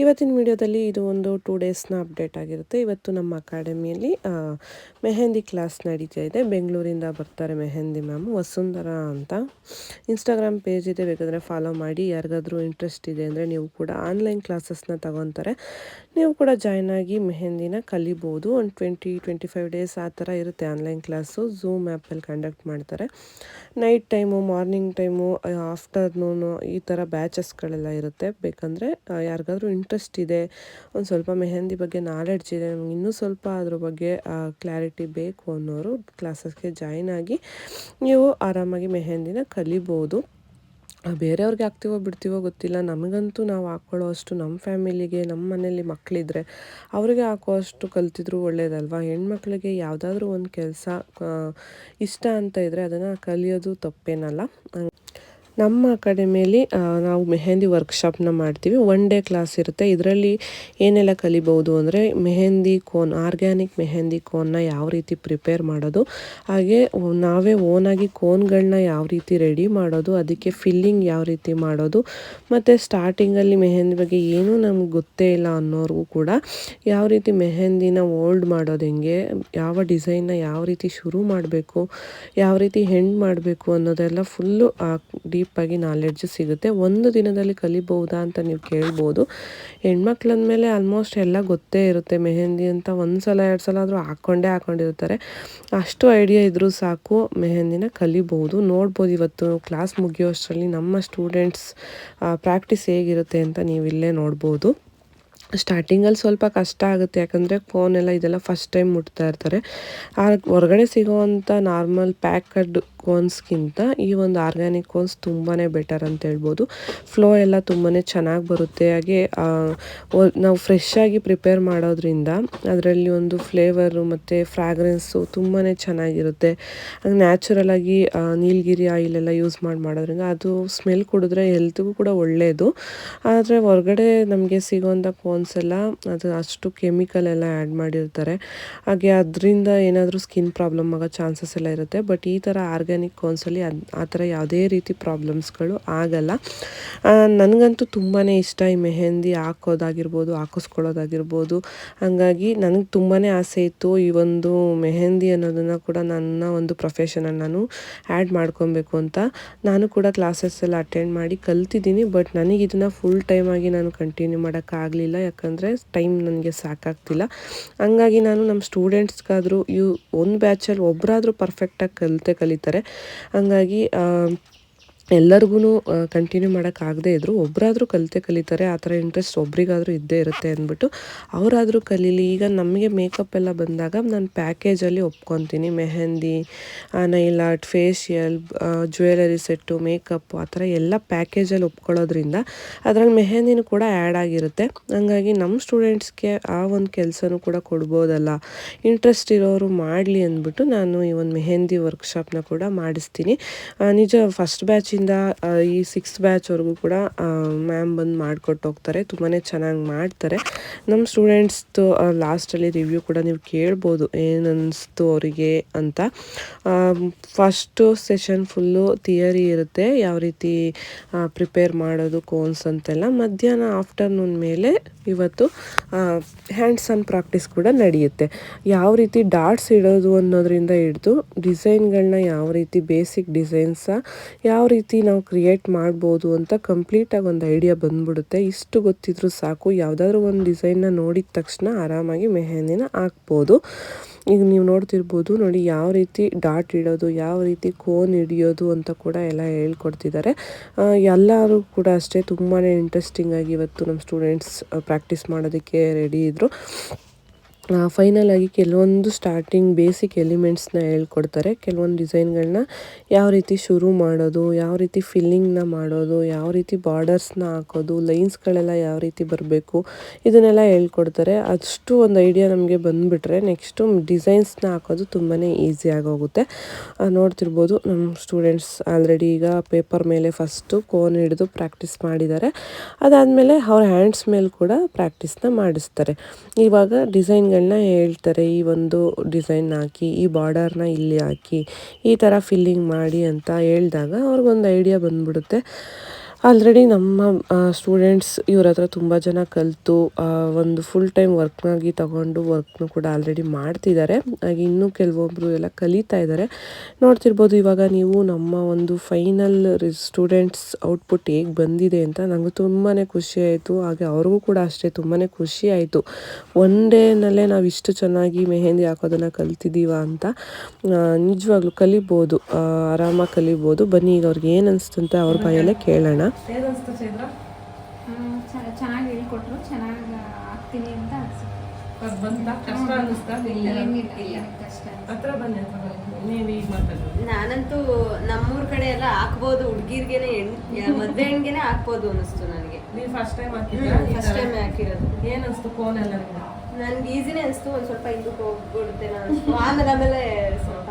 ಇವತ್ತಿನ ವಿಡಿಯೋದಲ್ಲಿ ಇದು ಒಂದು ಟೂ ಡೇಸ್ನ ಅಪ್ಡೇಟ್ ಆಗಿರುತ್ತೆ. ಇವತ್ತು ನಮ್ಮ ಅಕಾಡೆಮಿಯಲ್ಲಿ ಮೆಹೆಂದಿ ಕ್ಲಾಸ್ ನಡೀತಾ ಇದೆ. ಬೆಂಗಳೂರಿಂದ ಬರ್ತಾರೆ ಮೆಹಂದಿ ಮ್ಯಾಮ್ ವಸುಂಧರ ಅಂತ. ಇನ್ಸ್ಟಾಗ್ರಾಮ್ ಪೇಜ್ ಇದೆ, ಬೇಕಾದರೆ ಫಾಲೋ ಮಾಡಿ. ಯಾರಿಗಾದರೂ ಇಂಟ್ರೆಸ್ಟ್ ಇದೆ ಅಂದರೆ ನೀವು ಕೂಡ ಆನ್ಲೈನ್ ಕ್ಲಾಸಸ್ನ ತಗೊತಾರೆ. ನೀವು ಕೂಡ ಜಾಯ್ನ್ ಆಗಿ ಮೆಹಂದಿನ ಕಲಿಬೋದು. ಒಂದು ಟ್ವೆಂಟಿ ಟ್ವೆಂಟಿ ಫೈವ್ ಡೇಸ್ ಆ ಥರ ಇರುತ್ತೆ ಆನ್ಲೈನ್ ಕ್ಲಾಸು ಝೂಮ್ ಆ್ಯಪಲ್ಲಿ ಕಂಡಕ್ಟ್ ಮಾಡ್ತಾರೆ. Night time, morning time afternoon ಈ ಥರ ಬ್ಯಾಚಸ್ಗಳೆಲ್ಲ ಇರುತ್ತೆ. ಬೇಕಂದರೆ ಯಾರಿಗಾದ್ರೂ ಇಂಟ್ರೆಸ್ಟ್ ಇದೆ, ಒಂದು ಸ್ವಲ್ಪ ಮೆಹಂದಿ ಬಗ್ಗೆ ನಾಲೆಡ್ಜ್ ಇದೆ, ನಮ್ಗೆ ಇನ್ನೂ ಸ್ವಲ್ಪ ಅದ್ರ ಬಗ್ಗೆ ಕ್ಲಾರಿಟಿ ಬೇಕು ಅನ್ನೋರು ಕ್ಲಾಸಸ್ಗೆ ಜಾಯ್ನ್ ಆಗಿ ನೀವು ಆರಾಮಾಗಿ ಮೆಹಂದಿನ ಕಲಿಬೋದು. ಬೇರೆಯವ್ರಿಗೆ ಹಾಕ್ತೀವೋ ಬಿಡ್ತೀವೋ ಗೊತ್ತಿಲ್ಲ. ನಮಗಂತೂ ನಾವು ಹಾಕ್ಕೊಳ್ಳೋ ಅಷ್ಟು ನಮ್ಮ ಫ್ಯಾಮಿಲಿಗೆ, ನಮ್ಮ ಮನೇಲಿ ಮಕ್ಕಳಿದ್ರೆ ಅವರಿಗೆ ಹಾಕೋ ಅಷ್ಟು ಕಲ್ತಿದ್ರು ಒಳ್ಳೇದಲ್ವಾ? ಹೆಣ್ಮಕ್ಳಿಗೆ ಯಾವುದಾದ್ರೂ ಒಂದು ಕೆಲಸ ಇಷ್ಟ ಅಂತ ಇದ್ದರೆ ಅದನ್ನು ಕಲಿಯೋದು ತಪ್ಪೇನಲ್ಲ. ನಮ್ಮ ಅಕಾಡೆಮಿಯಲ್ಲಿ ನಾವು ಮೆಹೆಂದಿ ವರ್ಕ್ಶಾಪ್ನ ಮಾಡ್ತೀವಿ. ಒನ್ ಡೇ ಕ್ಲಾಸ್ ಇರುತ್ತೆ. ಇದರಲ್ಲಿ ಏನೆಲ್ಲ ಕಲಿಬಹುದು ಅಂದರೆ ಮೆಹೆಂದಿ ಕೋನ್ ಆರ್ಗ್ಯಾನಿಕ್ ಮೆಹೆಂದಿ ಕೋನ್ನ ಯಾವ ರೀತಿ ಪ್ರಿಪೇರ್ ಮಾಡೋದು, ಹಾಗೆ ನಾವೇ ಓನಾಗಿ ಕೋನ್ಗಳನ್ನ ಯಾವ ರೀತಿ ರೆಡಿ ಮಾಡೋದು, ಅದಕ್ಕೆ ಫಿಲ್ಲಿಂಗ್ ಯಾವ ರೀತಿ ಮಾಡೋದು, ಮತ್ತು ಸ್ಟಾರ್ಟಿಂಗಲ್ಲಿ ಮೆಹೆಂದಿ ಬಗ್ಗೆ ಏನೂ ನಮ್ಗೆ ಗೊತ್ತೇ ಇಲ್ಲ ಅನ್ನೋರಿಗೂ ಕೂಡ ಯಾವ ರೀತಿ ಮೆಹೆಂದಿನ ಓಲ್ಡ್ ಮಾಡೋದು ಹೆಂಗೆ, ಯಾವ ಡಿಸೈನ್ನ ಯಾವ ರೀತಿ ಶುರು ಮಾಡಬೇಕು, ಯಾವ ರೀತಿ ಹೆಂಡ್ ಮಾಡಬೇಕು ಅನ್ನೋದೆಲ್ಲ ಫುಲ್ಲು ಡೀಪಾಗಿ ನಾಲೆಡ್ಜ್ ಸಿಗುತ್ತೆ. ಒಂದು ದಿನದಲ್ಲಿ ಕಲಿಬಹುದಾ ಅಂತ ನೀವು ಕೇಳ್ಬೋದು. ಹೆಣ್ಮಕ್ಳು ಮೇಲೆ ಆಲ್ಮೋಸ್ಟ್ ಎಲ್ಲ ಗೊತ್ತೇ ಇರುತ್ತೆ. ಮೆಹಂದಿ ಅಂತ ಒಂದು ಸಲ ಎರಡು ಸಲ ಆದರೂ ಹಾಕ್ಕೊಂಡೇ ಹಾಕ್ಕೊಂಡಿರ್ತಾರೆ ಅಷ್ಟು ಐಡಿಯಾ ಇದ್ದರೂ ಸಾಕು, ಮೆಹಂದಿನ ಕಲಿಬಹುದು. ನೋಡ್ಬೋದು ಇವತ್ತು ಕ್ಲಾಸ್ ಮುಗಿಯೋಷ್ಟರಲ್ಲಿ ನಮ್ಮ ಸ್ಟೂಡೆಂಟ್ಸ್ ಪ್ರಾಕ್ಟೀಸ್ ಹೇಗಿರುತ್ತೆ ಅಂತ ನೀವು ಇಲ್ಲೇ ನೋಡ್ಬೋದು. ಸ್ಟಾರ್ಟಿಂಗಲ್ಲಿ ಸ್ವಲ್ಪ ಕಷ್ಟ ಆಗುತ್ತೆ. ಯಾಕಂದರೆ ಫೋನೆಲ್ಲ ಇದೆಲ್ಲ ಫಸ್ಟ್ ಟೈಮ್ ಮುಟ್ತಾ ಇರ್ತಾರೆ. ಆ, ಹೊರಗಡೆ ಸಿಗೋವಂಥ ನಾರ್ಮಲ್ ಪ್ಯಾಕಡ್ ಕೋನ್ಸ್ಗಿಂತ ಈ ಒಂದು ಆರ್ಗ್ಯಾನಿಕ್ ಕೋನ್ಸ್ ತುಂಬಾ ಬೆಟರ್ ಅಂತ ಹೇಳ್ಬೋದು. ಫ್ಲೋ ಎಲ್ಲ ತುಂಬಾ ಚೆನ್ನಾಗಿ ಬರುತ್ತೆ. ಹಾಗೆ ನಾವು ಫ್ರೆಶ್ ಆಗಿ ಪ್ರಿಪೇರ್ ಮಾಡೋದ್ರಿಂದ ಅದರಲ್ಲಿ ಒಂದು ಫ್ಲೇವರು ಮತ್ತು ಫ್ರಾಗ್ರೆನ್ಸು ತುಂಬಾ ಚೆನ್ನಾಗಿರುತ್ತೆ. ನ್ಯಾಚುರಲ್ ಆಗಿ ನೀಲಗಿರಿ ಆಯಿಲ್ ಎಲ್ಲ ಯೂಸ್ ಮಾಡಿ, ಮಾಡೋದ್ರಿಂದ ಅದು ಸ್ಮೆಲ್ ಕುಡಿದ್ರೆ ಹೆಲ್ತ್ಗೂ ಕೂಡ ಒಳ್ಳೆಯದು ಆದರೆ ಹೊರಗಡೆ ನಮಗೆ ಸಿಗೋಂಥ ಕೋನ್ಸ್ ಎಲ್ಲ ಅದು ಅಷ್ಟು ಕೆಮಿಕಲ್ ಎಲ್ಲ ಆ್ಯಡ್ ಮಾಡಿರ್ತಾರೆ. ಹಾಗೆ ಅದರಿಂದ ಏನಾದರೂ ಸ್ಕಿನ್ ಪ್ರಾಬ್ಲಮ್ ಆಗೋ ಚಾನ್ಸಸ್ ಎಲ್ಲ ಇರುತ್ತೆ. ಬಟ್ ಈ ಥರ ಕೋನ್ಸಲ್ಲಿ ಅದು ಆ ಥರ ಯಾವುದೇ ರೀತಿ ಪ್ರಾಬ್ಲಮ್ಸ್ಗಳು ಆಗಲ್ಲ. ನನಗಂತೂ ತುಂಬಾ ಇಷ್ಟ ಈ ಮೆಹೆಂದಿ ಹಾಕೋದಾಗಿರ್ಬೋದು, ಹಾಕಿಸ್ಕೊಳ್ಳೋದಾಗಿರ್ಬೋದು. ಹಾಗಾಗಿ ನನಗೆ ತುಂಬಾ ಆಸೆ ಇತ್ತು ಈ ಒಂದು ಮೆಹೆಂದಿ ಅನ್ನೋದನ್ನು ಕೂಡ ನನ್ನ ಒಂದು ಪ್ರೊಫೆಷನಲ್ಲಿ ನಾನು ಆ್ಯಡ್ ಮಾಡ್ಕೊಬೇಕು ಅಂತ. ನಾನು ಕೂಡ ಕ್ಲಾಸಸ್ ಎಲ್ಲ ಅಟೆಂಡ್ ಮಾಡಿ ಕಲ್ತಿದ್ದೀನಿ ಬಟ್ ನನಗೆ ಇದನ್ನು ಫುಲ್ ಟೈಮ್ ಆಗಿ ನಾನು ಕಂಟಿನ್ಯೂ ಮಾಡೋಕ್ಕಾಗಲಿಲ್ಲ ಯಾಕಂದರೆ ಟೈಮ್ ನನಗೆ ಸಾಕಾಗ್ತಿಲ್ಲ. ಹಂಗಾಗಿ ನಾನು ನಮ್ಮ ಸ್ಟೂಡೆಂಟ್ಸ್ಗಾದರೂ ಇವು ಒಂದು ಬ್ಯಾಚಲ್ಲಿ ಒಬ್ಬರಾದರೂ ಪರ್ಫೆಕ್ಟಾಗಿ ಕಲಿತೆ ಕಲಿತಾರೆ. ಹಂಗಾಗಿ ಎಲ್ಲರಿಗೂ ಕಂಟಿನ್ಯೂ ಮಾಡೋಕ್ಕಾಗದೇ ಇದ್ದರೂ ಒಬ್ಬರಾದರೂ ಕಲಿತೆ ಕಲಿತಾರೆ, ಆ ಥರ ಇಂಟ್ರೆಸ್ಟ್ ಒಬ್ರಿಗಾದರೂ ಇದ್ದೇ ಇರುತ್ತೆ ಅಂದ್ಬಿಟ್ಟು ಅವರಾದರೂ ಕಲೀಲಿ. ಈಗ ನಮಗೆ ಮೇಕಪ್ ಎಲ್ಲ ಬಂದಾಗ ನಾನು ಪ್ಯಾಕೇಜಲ್ಲಿ ಒಪ್ಕೊತೀನಿ. Mehndi nail art facial jewellery set makeup ಆ ಥರ ಎಲ್ಲ ಪ್ಯಾಕೇಜಲ್ಲಿ ಒಪ್ಕೊಳ್ಳೋದ್ರಿಂದ ಅದರಲ್ಲಿ ಮೆಹಂದಿನೂ ಕೂಡ ಆ್ಯಡ್ ಆಗಿರುತ್ತೆ. ಹಂಗಾಗಿ ನಮ್ಮ ಸ್ಟೂಡೆಂಟ್ಸ್ಗೆ ಆ ಒಂದು ಕೆಲಸನೂ ಕೂಡ ಕೊಡ್ಬೋದಲ್ಲ. ಇಂಟ್ರೆಸ್ಟ್ ಇರೋರು ಮಾಡಲಿ ಅಂದ್ಬಿಟ್ಟು ನಾನು ಈ ಒಂದು ಮೆಹಂದಿ ವರ್ಕ್ಶಾಪ್ನ ಕೂಡ ಮಾಡಿಸ್ತೀನಿ. ನಿಜ ಫಸ್ಟ್ ಬ್ಯಾಚಿಂದ ಈ ಸಿಕ್ಸ್ ಬ್ಯಾಚ್ವರೆಗೂ ಕೂಡ ಮ್ಯಾಮ್ ಬಂದು ಮಾಡಿಕೊಟ್ಟು ಹೋಗ್ತಾರೆ. ತುಂಬಾ ಚೆನ್ನಾಗಿ ಮಾಡ್ತಾರೆ. ನಮ್ಮ ಸ್ಟೂಡೆಂಟ್ಸ್ದು ಲಾಸ್ಟಲ್ಲಿ ರಿವ್ಯೂ ಕೂಡ ನೀವು ಕೇಳ್ಬೋದು ಏನು ಅವರಿಗೆ ಅಂತ. ಫಸ್ಟು ಸೆಷನ್ ಫುಲ್ಲು ಥಿಯರಿ ಇರುತ್ತೆ. ಯಾವ ರೀತಿ ಪ್ರಿಪೇರ್ ಮಾಡೋದು ಕೋನ್ಸ್ ಅಂತೆಲ್ಲ. ಮಧ್ಯಾಹ್ನ ಆಫ್ಟರ್ನೂನ್ ಮೇಲೆ ಇವತ್ತು ಹ್ಯಾಂಡ್ಸ್ ಆನ್ ಪ್ರಾಕ್ಟೀಸ್ ಕೂಡ ನಡೆಯುತ್ತೆ. ಯಾವ ರೀತಿ ಡಾಟ್ಸ್ ಇಡೋದು ಅನ್ನೋದ್ರಿಂದ ಹಿಡಿದು ಡಿಸೈನ್ಗಳನ್ನ ಯಾವ ರೀತಿ ಬೇಸಿಕ್ ಡಿಸೈನ್ಸ ಯಾವ ರೀತಿ ನಾವು ಕ್ರಿಯೇಟ್ ಮಾಡ್ಬೋದು ಅಂತ ಕಂಪ್ಲೀಟಾಗಿ ಒಂದು ಐಡಿಯಾ ಬಂದ್ಬಿಡುತ್ತೆ. ಇಷ್ಟು ಗೊತ್ತಿದ್ರೂ ಸಾಕು. ಯಾವುದಾದ್ರೂ ಒಂದು ಡಿಸೈನ್ನ ನೋಡಿದ ತಕ್ಷಣ ಆರಾಮಾಗಿ ಮೆಹಂದಿನ ಹಾಕ್ಬೋದು. ಈಗ ನೀವು ನೋಡ್ತಿರ್ಬೋದು ನೋಡಿ ಯಾವ ರೀತಿ ಡಾಟ್ ಇಡೋದು, ಯಾವ ರೀತಿ ಕೋನ್ ಹಿಡಿಯೋದು ಅಂತ ಕೂಡ ಎಲ್ಲ ಹೇಳ್ಕೊಡ್ತಿದ್ದಾರೆ ಎಲ್ಲರೂ ಕೂಡ ಅಷ್ಟೇ ತುಂಬಾ ಇಂಟ್ರೆಸ್ಟಿಂಗ್ ಆಗಿ ಇವತ್ತು ನಮ್ಮ ಸ್ಟೂಡೆಂಟ್ಸ್ ಪ್ರಾಕ್ಟೀಸ್ ಮಾಡೋದಕ್ಕೆ ರೆಡಿ ಇದ್ದರು ಫೈನಲ್ ಆಗಿ ಕೆಲವೊಂದು ಸ್ಟಾರ್ಟಿಂಗ್ ಬೇಸಿಕ್ ಎಲಿಮೆಂಟ್ಸ್ನ ಹೇಳ್ಕೊಡ್ತಾರೆ. ಕೆಲವೊಂದು ಡಿಸೈನ್ಗಳನ್ನ ಯಾವ ರೀತಿ ಶುರು ಮಾಡೋದು, ಯಾವ ರೀತಿ ಫಿಲ್ಲಿಂಗ್ನ ಮಾಡೋದು, ಯಾವ ರೀತಿ ಬಾರ್ಡರ್ಸ್ನ ಹಾಕೋದು ಲೈನ್ಸ್ಗಳೆಲ್ಲ ಯಾವ ರೀತಿ ಬರಬೇಕು, ಇದನ್ನೆಲ್ಲ ಹೇಳ್ಕೊಡ್ತಾರೆ. ಅಷ್ಟು ಒಂದು ಐಡಿಯಾ ನಮಗೆ ಬಂದುಬಿಟ್ರೆ ನೆಕ್ಸ್ಟು ಡಿಸೈನ್ಸ್ನ ಹಾಕೋದು ತುಂಬಾ ಈಸಿ ಆಗೋಗುತ್ತೆ. ನೋಡ್ತಿರ್ಬೋದು ನಮ್ಮ ಸ್ಟೂಡೆಂಟ್ಸ್ ಆಲ್ರೆಡಿ ಈಗ ಪೇಪರ್ ಮೇಲೆ ಫಸ್ಟು ಕೋನ್ ಹಿಡಿದು ಪ್ರಾಕ್ಟೀಸ್ ಮಾಡಿದ್ದಾರೆ. ಅದಾದಮೇಲೆ ಅವ್ರ ಹ್ಯಾಂಡ್ಸ್ ಮೇಲೆ ಕೂಡ ಪ್ರಾಕ್ಟೀಸ್ನ ಮಾಡಿಸ್ತಾರೆ. ಇವಾಗ ಡಿಸೈನ್ಗಳನ್ನ ಐಡಿಯಾಗಳನ್ನ ಹೇಳ್ತಾರೆ, ಈ ಒಂದು ಡಿಸೈನ್ ಹಾಕಿ, ಈ ಬಾರ್ಡರ್ನ ಇಲ್ಲಿ ಹಾಕಿ, ಈ ಥರ ಫಿಲ್ಲಿಂಗ್ ಮಾಡಿ ಅಂತ ಹೇಳಿದಾಗ ಅವ್ರಿಗೊಂದು ಐಡಿಯಾ ಬಂದ್ಬಿಡುತ್ತೆ. ಆಲ್ರೆಡಿ ನಮ್ಮ ಸ್ಟೂಡೆಂಟ್ಸ್ ಇವ್ರ ಹತ್ರ ತುಂಬ ಜನ ಕಲಿತು ಒಂದು ಫುಲ್ ಟೈಮ್ ವರ್ಕ್ನಾಗಿ ತಗೊಂಡು ವರ್ಕ್ನು ಕೂಡ ಆಲ್ರೆಡಿ ಮಾಡ್ತಿದ್ದಾರೆ. ಹಾಗೆ ಇನ್ನೂ ಕೆಲವೊಬ್ಬರು ಎಲ್ಲ ಕಲಿತಾ ಇದ್ದಾರೆ. ನೋಡ್ತಿರ್ಬೋದು ಇವಾಗ ನೀವು ನಮ್ಮ ಒಂದು ಫೈನಲ್ ಸ್ಟೂಡೆಂಟ್ಸ್ ಔಟ್ಪುಟ್ ಹೇಗೆ ಬಂದಿದೆ ಅಂತ ನನಗೆ ತುಂಬಾ ಖುಷಿ ಆಯಿತು. ಹಾಗೆ ಅವ್ರಿಗೂ ಕೂಡ ಅಷ್ಟೇ ತುಂಬಾ ಖುಷಿ ಆಯಿತು. ಒನ್ ಡೇನಲ್ಲೇ ನಾವು ಇಷ್ಟು ಚೆನ್ನಾಗಿ ಮೆಹೆಂದಿ ಹಾಕೋದನ್ನು ಕಲ್ತಿದ್ದೀವ ಅಂತ ನಿಜವಾಗ್ಲೂ ಕಲಿಬೋದು ಆರಾಮಾಗಿ ಕಲಿಬೋದು. ಬನ್ನಿ ಈಗ ಅವ್ರಿಗೆ ಏನು ಅನಿಸ್ತಂತೆ ಅವ್ರ ಬಾಯಲ್ಲೇ ಕೇಳೋಣ. ಏನನ್ಸ್ತು ಚೈತ್ರ ಚೆನ್ನಾಗಿ ಹೇಳ್ಕೊಟ್ರು ಚೆನ್ನಾಗಿ ಆಗ್ತೀನಿ ಅಂತ ಅನ್ಸುತ್ತೆ. ನಾನಂತೂ ನಮ್ಮೂರ್ ಕಡೆ ಎಲ್ಲ ಹಾಕ್ಬೋದು ಹುಡ್ಗಿರ್ಗೆನೆ ಮದ್ವೆ ಹೆಣ್ಗೆನೆ ಹಾಕ್ಬೋದು ಅನಿಸ್ತು ನನಗೆ. ನೀವು ಫಸ್ಟ್ ಟೈಮ್ ಹಾಕಿದ್ರಾ ಫಸ್ಟ್ ಟೈಮ್ ಹಾಕಿರೋದು. ಏನ್ ಅನಿಸ್ತು ಕೋನ್ ಎಲ್ಲ? ನನ್ಗೆ ಈಸಿನೇ ಅನಿಸ್ತು ಒಂದ್ ಸ್ವಲ್ಪ ಹಿಂದಕ್ಕೆ ಹೋಗ್ಬಿಡುತ್ತೆ ನಾನು ಆಮೇಲೆ ಆಮೇಲೆ ಸ್ವಲ್ಪ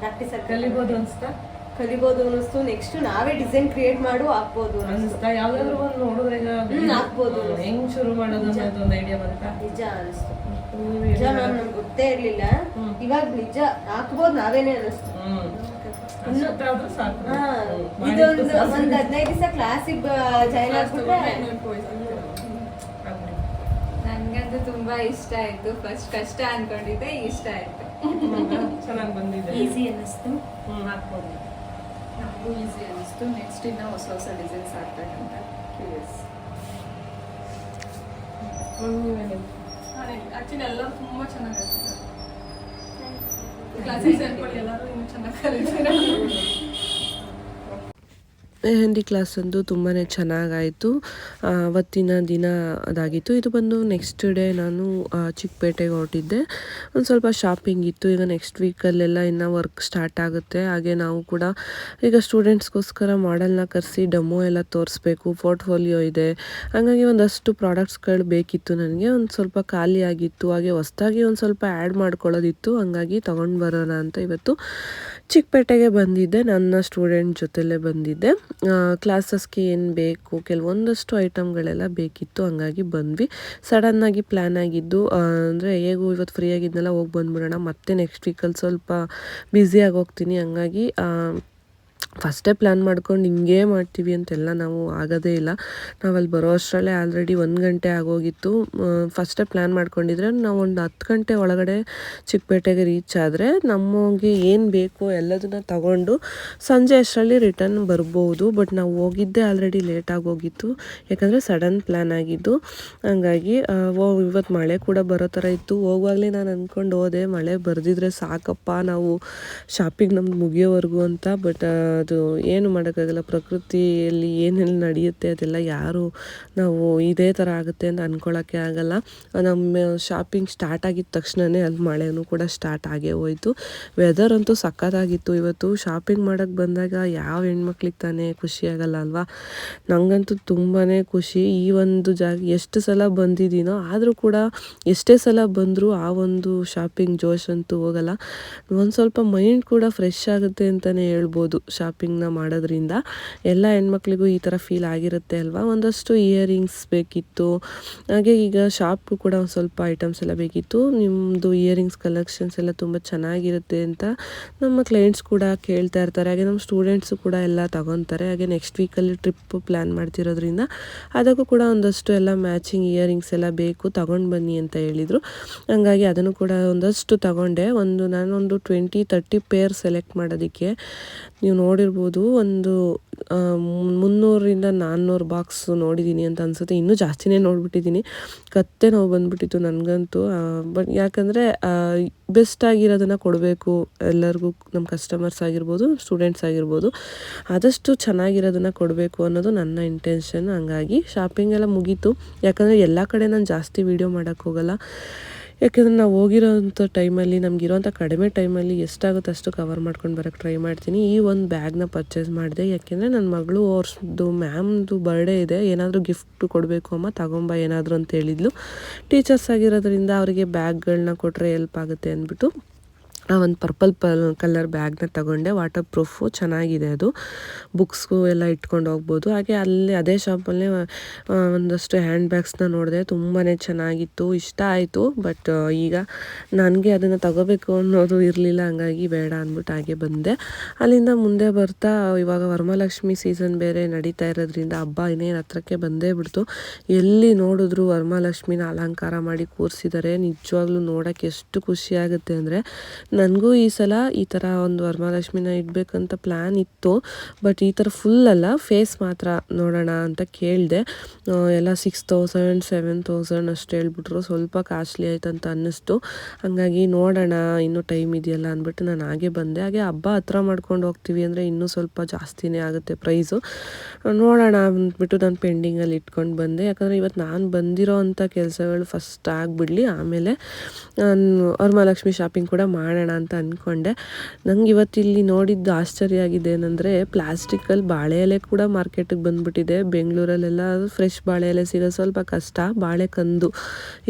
ಪ್ರಾಕ್ಟೀಸ್ ಕಲಿಬೋದು ಅನ್ಸ್ತಾ ಕಲಿಬೋದು ಅನ್ನಿಸ್ತು. ನೆಕ್ಸ್ಟ್ ನಾವೇ ಡಿಸೈನ್ ಕ್ರಿಯೇಟ್ ಮಾಡು ಹಾಕ್ಬೋದು ಅನಿಸ್ತು ಯಾವ್ದಾದ್ರು ಒಂದು ನೋಡಿದ್ರೆ ಈಗ ಹಾಕ್ಬೋದು. ಹೆಂಗ್ ಶುರು ಮಾಡೋದು ಅನ್ನೋದು ಒಂದು ಐಡಿಯಾ ಬಂತ? ನಿಜ ಅನಿಸ್ತು ನಿಜ. ಮ್ಯಾಮ್ ನಮ್ಗೆ ಗೊತ್ತೇ ಇರ್ಲಿಲ್ಲ. ಇವಾಗ ನಿಜ ಹಾಕ್ಬೋದು ನಾವೇನೆ ಅನಿಸ್ತು ಇದೊಂದು. ಒಂದ್ ಹದಿನೈದು ದಿವಸ ಕ್ಲಾಸಿಗೆ ಜಾಯ್ನ್ ಆಗ್ಬಿಟ್ರೆ. ನನ್ಗಂತೂ ತುಂಬಾ ಇಷ್ಟ ಆಯ್ತು. ಫಸ್ಟ್ ಕಷ್ಟ ಅನ್ಕೊಂಡಿದ್ದೆ ಇಷ್ಟ ಆಯ್ತು. ಚೆನ್ನಾಗಿ ಚೆನ್ನಾಗ್ ಬಂದಿದೆ. ಈಸಿ ಅನ್ನಿಸ್ತು. ಹಾಕ್ಬೋದು. ನಮಗೂ ಈಸಿ ಅನಿಸ್ತು ನೆಕ್ಸ್ಟ್ ಇನ್ನೂ ಹೊಸ ಹೊಸ ಡಿಸೈನ್ಸ್ ಅಂತ ಕ್ಯೂರಿಯಸ್ ಆಕ್ಚುಲಿ ಎಲ್ಲರೂ ತುಂಬಾ ಚೆನ್ನಾಗಿ ಹೇಳ್ತಿದ್ದಾರೆ ಕ್ಲಾಸಸ್ ಹೇಳ್ಕೊಳ್ಳಿ ಎಲ್ಲರೂ ಇನ್ನು ಚೆನ್ನಾಗಿ ಕಲಿತಾರೆ ಮೆಹಂದಿ ಕ್ಲಾಸ್ ಅಂತೂ ತುಂಬಾ ಚೆನ್ನಾಗಾಯಿತು. ಅವತ್ತಿನ ದಿನ ಅದಾಗಿತ್ತು. ಇದು ಬಂದು ನೆಕ್ಸ್ಟ್ ಡೇ ನಾನು ಚಿಕ್ಕಪೇಟೆಗೆ ಹೊರಟಿದ್ದೆ. ಒಂದು ಸ್ವಲ್ಪ ಶಾಪಿಂಗ್ ಇತ್ತು. ಈಗ ನೆಕ್ಸ್ಟ್ ವೀಕಲ್ಲೆಲ್ಲ ಇನ್ನು ವರ್ಕ್ ಸ್ಟಾರ್ಟ್ ಆಗುತ್ತೆ. ಹಾಗೆ ನಾವು ಕೂಡ ಈಗ ಸ್ಟೂಡೆಂಟ್ಸ್ಗೋಸ್ಕರ ಮಾಡಲ್ನ ಕರೆಸಿ ಡೆಮೋ ಎಲ್ಲ ತೋರಿಸ್ಬೇಕು. ಪೋರ್ಟ್ಫೋಲಿಯೋ ಇದೆ. ಹಾಗಾಗಿ ಒಂದಷ್ಟು ಪ್ರಾಡಕ್ಟ್ಸ್ಗಳು ಬೇಕಿತ್ತು ನನಗೆ. ಒಂದು ಸ್ವಲ್ಪ ಖಾಲಿ ಆಗಿತ್ತು. ಹಾಗೆ ಹೊಸ್ದಾಗಿ ಒಂದು ಸ್ವಲ್ಪ ಆ್ಯಡ್ ಮಾಡ್ಕೊಳ್ಳೋದಿತ್ತು. ಹಂಗಾಗಿ ತೊಗೊಂಡು ಬರೋಣ ಅಂತ ಇವತ್ತು ಚಿಕ್ಕಪೇಟೆಗೆ ಬಂದಿದ್ದೆ. ನನ್ನ ಸ್ಟೂಡೆಂಟ್ ಜೊತೆಲೇ ಬಂದಿದ್ದೆ. ಕ್ಲಾಸಸ್ಗೆ ಏನು ಬೇಕು? ಕೆಲವೊಂದಷ್ಟು ಐಟಮ್ಗಳೆಲ್ಲ ಬೇಕಿತ್ತು, ಹಂಗಾಗಿ ಬಂದ್ವಿ. ಸಡನ್ನಾಗಿ ಪ್ಲ್ಯಾನ್ ಆಗಿದ್ದು ಅಂದರೆ ಹೇಗೂ ಇವತ್ತು ಫ್ರೀ ಆಗಿದ್ನಲ್ಲ, ಹೋಗಿ ಬಂದ್ಬಿಡೋಣ. ಮತ್ತೆ ನೆಕ್ಸ್ಟ್ ವೀಕಲ್ಲಿ ಸ್ವಲ್ಪ ಬ್ಯುಸಿಯಾಗಿ ಹೋಗ್ತೀನಿ. ಹಂಗಾಗಿ ಫಸ್ಟೇ ಪ್ಲ್ಯಾನ್ ಮಾಡ್ಕೊಂಡು ಹಿಂಗೇ ಮಾಡ್ತೀವಿ ಅಂತೆಲ್ಲ ನಾವು ಆಗೋದೇ ಇಲ್ಲ. ನಾವು ಅಲ್ಲಿ ಬರೋ ಅಷ್ಟರಲ್ಲೇ ಆಲ್ರೆಡಿ ಒಂದು ಗಂಟೆ ಆಗೋಗಿತ್ತು. ಫಸ್ಟೇ ಪ್ಲ್ಯಾನ್ ಮಾಡ್ಕೊಂಡಿದ್ರೆ ನಾವು ಒಂದು ಹತ್ತು ಗಂಟೆ ಒಳಗಡೆ ಚಿಕ್ಕಪೇಟೆಗೆ ರೀಚ್ ಆದರೆ ನಮಗೆ ಏನು ಬೇಕು ಎಲ್ಲದನ್ನ ತಗೊಂಡು ಸಂಜೆ ಅಷ್ಟರಲ್ಲಿ ರಿಟರ್ನ್ ಬರ್ಬೋದು. ಬಟ್ ನಾವು ಹೋಗಿದ್ದೇ ಆಲ್ರೆಡಿ ಲೇಟ್ ಆಗೋಗಿತ್ತು. ಯಾಕಂದರೆ ಸಡನ್ ಪ್ಲ್ಯಾನ್ ಆಗಿದ್ದು. ಹಂಗಾಗಿ ಓ ಇವತ್ತು ಮಳೆ ಕೂಡ ಬರೋ ಥರ ಇತ್ತು. ಹೋಗುವಾಗಲೇ ನಾನು ಅಂದ್ಕೊಂಡು ಹೋದೆ, ಮಳೆ ಬರೆದಿದ್ರೆ ಸಾಕಪ್ಪ ನಾವು ಶಾಪಿಂಗ್ ನಮ್ದು ಮುಗಿಯೋವರೆಗೂ ಅಂತ. ಬಟ್ ಅದು ಏನು ಮಾಡೋಕ್ಕಾಗಲ್ಲ, ಪ್ರಕೃತಿಯಲ್ಲಿ ಏನೆಲ್ಲ ನಡೆಯುತ್ತೆ ಅದೆಲ್ಲ ಯಾರು ನಾವು ಇದೇ ಥರ ಆಗುತ್ತೆ ಅಂತ ಅಂದ್ಕೊಳ್ಳೋಕ್ಕೆ ಆಗಲ್ಲ. ನಮ್ಮ ಶಾಪಿಂಗ್ ಸ್ಟಾರ್ಟ್ ಆಗಿದ ತಕ್ಷಣವೇ ಅಲ್ಲಿ ಮಳೆನೂ ಕೂಡ ಸ್ಟಾರ್ಟ್ ಆಗೇ ಹೋಯಿತು. ವೆದರ್ ಅಂತೂ ಸಖತ್ತಾಗಿತ್ತು. ಇವತ್ತು ಶಾಪಿಂಗ್ ಮಾಡೋಕ್ಕೆ ಬಂದಾಗ ಯಾವ ಹೆಣ್ಮಕ್ಳಿಗೆ ತಾನೇ ಖುಷಿ ಆಗಲ್ಲ ಅಲ್ವಾ? ನನಗಂತೂ ತುಂಬಾ ಖುಷಿ. ಈ ಒಂದು ಜಾಗ ಎಷ್ಟು ಸಲ ಬಂದಿದ್ದೀನೋ, ಆದರೂ ಕೂಡ ಎಷ್ಟೇ ಸಲ ಬಂದರೂ ಆ ಒಂದು ಶಾಪಿಂಗ್ ಜೋಶ್ ಅಂತೂ ಹೋಗಲ್ಲ. ಒಂದು ಸ್ವಲ್ಪ ಮೈಂಡ್ ಕೂಡ ಫ್ರೆಶ್ ಆಗುತ್ತೆ ಅಂತಲೇ ಹೇಳ್ಬೋದು. ಶಾಪಿಂಗ್ನ ಮಾಡೋದ್ರಿಂದ ಎಲ್ಲ ಹೆಣ್ಮಕ್ಳಿಗೂ ಈ ಥರ ಫೀಲ್ ಆಗಿರುತ್ತೆ ಅಲ್ವಾ? ಒಂದಷ್ಟು ಇಯರಿಂಗ್ಸ್ ಬೇಕಿತ್ತು. ಹಾಗೆ ಈಗ ಶಾಪ್ಗೂ ಕೂಡ ಒಂದು ಸ್ವಲ್ಪ ಐಟಮ್ಸ್ ಎಲ್ಲ ಬೇಕಿತ್ತು. ನಿಮ್ಮದು ಇಯರಿಂಗ್ಸ್ ಕಲೆಕ್ಷನ್ಸ್ ಎಲ್ಲ ತುಂಬ ಚೆನ್ನಾಗಿರುತ್ತೆ ಅಂತ ನಮ್ಮ ಕ್ಲೈಂಟ್ಸ್ ಕೂಡ ಕೇಳ್ತಾ ಇರ್ತಾರೆ. ಹಾಗೆ ನಮ್ಮ ಸ್ಟೂಡೆಂಟ್ಸು ಕೂಡ ಎಲ್ಲ ತಗೊತಾರೆ. ಹಾಗೆ ನೆಕ್ಸ್ಟ್ ವೀಕಲ್ಲಿ ಟ್ರಿಪ್ ಪ್ಲ್ಯಾನ್ ಮಾಡ್ತಿರೋದ್ರಿಂದ ಅದಕ್ಕೂ ಕೂಡ ಒಂದಷ್ಟು ಎಲ್ಲ ಮ್ಯಾಚಿಂಗ್ ಇಯರಿಂಗ್ಸ್ ಎಲ್ಲ ಬೇಕು, ತಗೊಂಡು ಬನ್ನಿ ಅಂತ ಹೇಳಿದರು. ಹಂಗಾಗಿ ಅದನ್ನು ಕೂಡ ಒಂದಷ್ಟು ತಗೊಂಡೆ. ಒಂದು ನಾನೊಂದು ಟ್ವೆಂಟಿ ತರ್ಟಿ ಪೇರ್ ಸೆಲೆಕ್ಟ್ ಮಾಡೋದಕ್ಕೆ. ನೀವು ನೋಡಿರ್ಬೋದು ಒಂದು ಮುನ್ನೂರರಿಂದ ನಾನ್ನೂರು ಬಾಕ್ಸ್ ನೋಡಿದ್ದೀನಿ ಅಂತ ಅನಿಸುತ್ತೆ. ಇನ್ನೂ ಜಾಸ್ತಿನೇ ನೋಡಿಬಿಟ್ಟಿದ್ದೀನಿ. ಕತ್ತೆ ನೋವು ಬಂದುಬಿಟ್ಟಿತ್ತು ನನಗಂತೂ. ಬಟ್ ಯಾಕಂದರೆ ಬೆಸ್ಟ್ ಆಗಿರೋದನ್ನು ಕೊಡಬೇಕು. ಎಲ್ಲರಿಗೂ ನಮ್ಮ ಕಸ್ಟಮರ್ಸ್ ಆಗಿರ್ಬೋದು ಸ್ಟೂಡೆಂಟ್ಸ್ ಆಗಿರ್ಬೋದು. ಆದಷ್ಟು ಚೆನ್ನಾಗಿರೋದನ್ನು ಕೊಡಬೇಕು ಅನ್ನೋದು ನನ್ನ ಇಂಟೆನ್ಷನ್ ಹಂಗಾಗಿ ಶಾಪಿಂಗ್ ಎಲ್ಲ ಮುಗೀತು. ಯಾಕಂದರೆ ಎಲ್ಲ ಕಡೆ ನಾನು ಜಾಸ್ತಿ ವೀಡಿಯೋ ಮಾಡೋಕ್ಕೆ ಹೋಗಲ್ಲ. ಯಾಕೆಂದರೆ ನಾವು ಹೋಗಿರೋಂಥ ಟೈಮಲ್ಲಿ, ನಮಗಿರೋಂಥ ಕಡಿಮೆ ಟೈಮಲ್ಲಿ ಎಷ್ಟಾಗುತ್ತೆ ಅಷ್ಟು ಕವರ್ ಮಾಡ್ಕೊಂಡು ಬರೋಕ್ಕೆ ಟ್ರೈ ಮಾಡ್ತೀನಿ. ಈ ಒಂದು ಬ್ಯಾಗ್ನ ಪರ್ಚೇಸ್ ಮಾಡಿದೆ. ಯಾಕೆಂದರೆ ನನ್ನ ಮಗಳು ಅವ್ರದ್ದು ಮ್ಯಾಮ್ದು ಬರ್ಡೇ ಇದೆ. ಏನಾದರೂ ಗಿಫ್ಟ್ ಕೊಡಬೇಕು ಅಮ್ಮ, ತಗೊಂಬ ಏನಾದರೂ ಅಂತ ಹೇಳಿದ್ಲು. ಟೀಚರ್ಸ್ ಆಗಿರೋದ್ರಿಂದ ಅವರಿಗೆ ಬ್ಯಾಗ್ಗಳನ್ನ ಕೊಟ್ಟರೆ ಹೆಲ್ಪ್ ಆಗುತ್ತೆ ಅಂದ್ಬಿಟ್ಟು ಒಂದು ಪರ್ಪಲ್ ಪಲ್ ಕಲರ್ ಬ್ಯಾಗ್ನ ತಗೊಂಡೆ ವಾಟರ್ ಪ್ರೂಫು ಚೆನ್ನಾಗಿದೆ ಅದು. ಬುಕ್ಸ್ಗೂ ಎಲ್ಲ ಇಟ್ಕೊಂಡು ಹೋಗ್ಬೋದು. ಹಾಗೆ ಅಲ್ಲಿ ಅದೇ ಶಾಪಲ್ಲೇ ಒಂದಷ್ಟು ಹ್ಯಾಂಡ್ ಬ್ಯಾಗ್ಸ್ನ ನೋಡಿದೆ ತುಂಬಾ ಚೆನ್ನಾಗಿತ್ತು, ಇಷ್ಟ ಆಯಿತು. ಬಟ್ ಈಗ ನನಗೆ ಅದನ್ನು ತಗೋಬೇಕು ಅನ್ನೋದು ಇರಲಿಲ್ಲ, ಹಂಗಾಗಿ ಬೇಡ ಅಂದ್ಬಿಟ್ಟು ಹಾಗೆ ಬಂದೆ. ಅಲ್ಲಿಂದ ಮುಂದೆ ಬರ್ತಾ, ಇವಾಗ ವರಮಹಾಲಕ್ಷ್ಮಿ ಸೀಸನ್ ಬೇರೆ ನಡೀತಾ ಇರೋದ್ರಿಂದ ಹಬ್ಬ ಇನ್ನೇನು ಹತ್ರಕ್ಕೆ ಬಂದೇ ಬಿಡ್ತು. ಎಲ್ಲಿ ನೋಡಿದ್ರು ವರಮಹಾಲಕ್ಷ್ಮಿನ ಅಲಂಕಾರ ಮಾಡಿ ಕೂರಿಸಿದ್ದಾರೆ ನಿಜವಾಗ್ಲೂ ನೋಡೋಕ್ಕೆ ಎಷ್ಟು ಖುಷಿ ಆಗುತ್ತೆ ಅಂದರೆ ನನಗೂ ಈ ಸಲ ಈ ಥರ ಒಂದು ವರಮಹಾಲಕ್ಷ್ಮಿನ ಇಡಬೇಕಂತ ಪ್ಲ್ಯಾನ್ ಇತ್ತು. ಬಟ್ ಈ ಥರ ಫುಲ್ ಅಲ್ಲ ಫೇಸ್ ಮಾತ್ರ ನೋಡೋಣ ಅಂತ ಕೇಳಿದೆ. ಎಲ್ಲ ಸಿಕ್ಸ್ ತೌಸಂಡ್ ಸೆವೆನ್ ತೌಸಂಡ್ ಅಷ್ಟು ಹೇಳ್ಬಿಟ್ರು. ಸ್ವಲ್ಪ ಕಾಸ್ಟ್ಲಿ ಆಯ್ತು ಅಂತ ಅನ್ನಿಸ್ತು. ಹಾಗಾಗಿ ನೋಡೋಣ, ಇನ್ನೂ ಟೈಮ್ ಇದೆಯಲ್ಲ ಅಂದ್ಬಿಟ್ಟು ನಾನು ಹಾಗೆ ಬಂದೆ. ಹಾಗೆ ಹಬ್ಬ ಹತ್ರ ಮಾಡ್ಕೊಂಡು ಹೋಗ್ತೀವಿ ಅಂದರೆ ಇನ್ನೂ ಸ್ವಲ್ಪ ಜಾಸ್ತಿನೇ ಆಗುತ್ತೆ ಪ್ರೈಸು ನೋಡೋಣ ಅಂದ್ಬಿಟ್ಟು ನಾನು ಪೆಂಡಿಂಗಲ್ಲಿ ಇಟ್ಕೊಂಡು ಬಂದೆ. ಯಾಕಂದರೆ ಇವತ್ತು ನಾನು ಬಂದಿರೋ ಅಂಥ ಕೆಲಸಗಳು ಫಸ್ಟ್ ಆಗಿಬಿಡಲಿ. ಆಮೇಲೆ ನಾನು ವರಮಹಾಲಕ್ಷ್ಮಿ ಶಾಪಿಂಗ್ ಕೂಡ ಮಾಡೋಣ ಅಂತ ಅಂದ್ಕೊಂಡೆ. ನಂಗೆ ಇವತ್ತಿಲ್ಲಿ ನೋಡಿದ್ದು ಆಶ್ಚರ್ಯ ಆಗಿದೆ ಏನಂದರೆ ಪ್ಲಾಸ್ಟಿಕಲ್ಲಿ ಬಾಳೆ ಎಲೆ ಕೂಡ ಮಾರ್ಕೆಟಿಗೆ ಬಂದ್ಬಿಟ್ಟಿದೆ. ಬೆಂಗಳೂರಲ್ಲೆಲ್ಲ ಫ್ರೆಶ್ ಬಾಳೆ ಎಲೆ ಸಿಗೋ ಸ್ವಲ್ಪ ಕಷ್ಟ. ಬಾಳೆ ಕಂದು.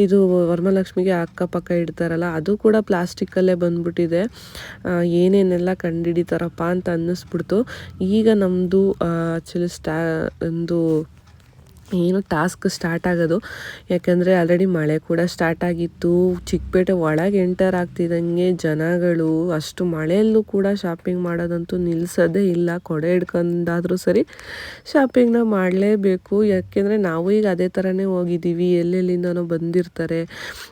ಇದು ವರ್ಮಲಕ್ಷ್ಮಿಗೆ ಅಕ್ಕಪಕ್ಕ ಇಡ್ತಾರಲ್ಲ, ಅದು ಕೂಡ ಪ್ಲಾಸ್ಟಿಕಲ್ಲೇ ಬಂದ್ಬಿಟ್ಟಿದೆ. ಏನೇನೆಲ್ಲ ಕಂಡುಹಿಡಿತಾರಪ್ಪ ಅಂತ ಅನ್ನಿಸ್ಬಿಡ್ತು. ಈಗ ನಮ್ಮದು ಆ್ಯಕ್ಚುಲಿ ಸ್ಟಾ ಒಂದು ಏನು ಟಾಸ್ಕ್ ಸ್ಟಾರ್ಟ್ ಆಗೋದು. ಯಾಕಂದರೆ ಆಲ್ರೆಡಿ ಮಳೆ ಕೂಡ ಸ್ಟಾರ್ಟ್ ಆಗಿತ್ತು. ಚಿಕ್ಕಪೇಟೆ ಒಳಗೆ ಎಂಟರ್ ಆಗ್ತಿದ್ದಂಗೆ ಜನಗಳು ಅಷ್ಟು ಮಳೆಯಲ್ಲೂ ಕೂಡ ಶಾಪಿಂಗ್ ಮಾಡೋದಂತೂ ನಿಲ್ಲಿಸೋದೇ ಇಲ್ಲ. ಕೊಡೆ ಹಿಡ್ಕೊಂಡಾದರೂ ಸರಿ ಶಾಪಿಂಗ್ನ ಮಾಡಲೇಬೇಕು. ಯಾಕೆಂದರೆ ನಾವು ಈಗ ಅದೇ ಥರನೇ ಹೋಗಿದ್ದೀವಿ. ಎಲ್ಲೆಲ್ಲಿಂದನೋ ಬಂದಿರ್ತಾರೆ.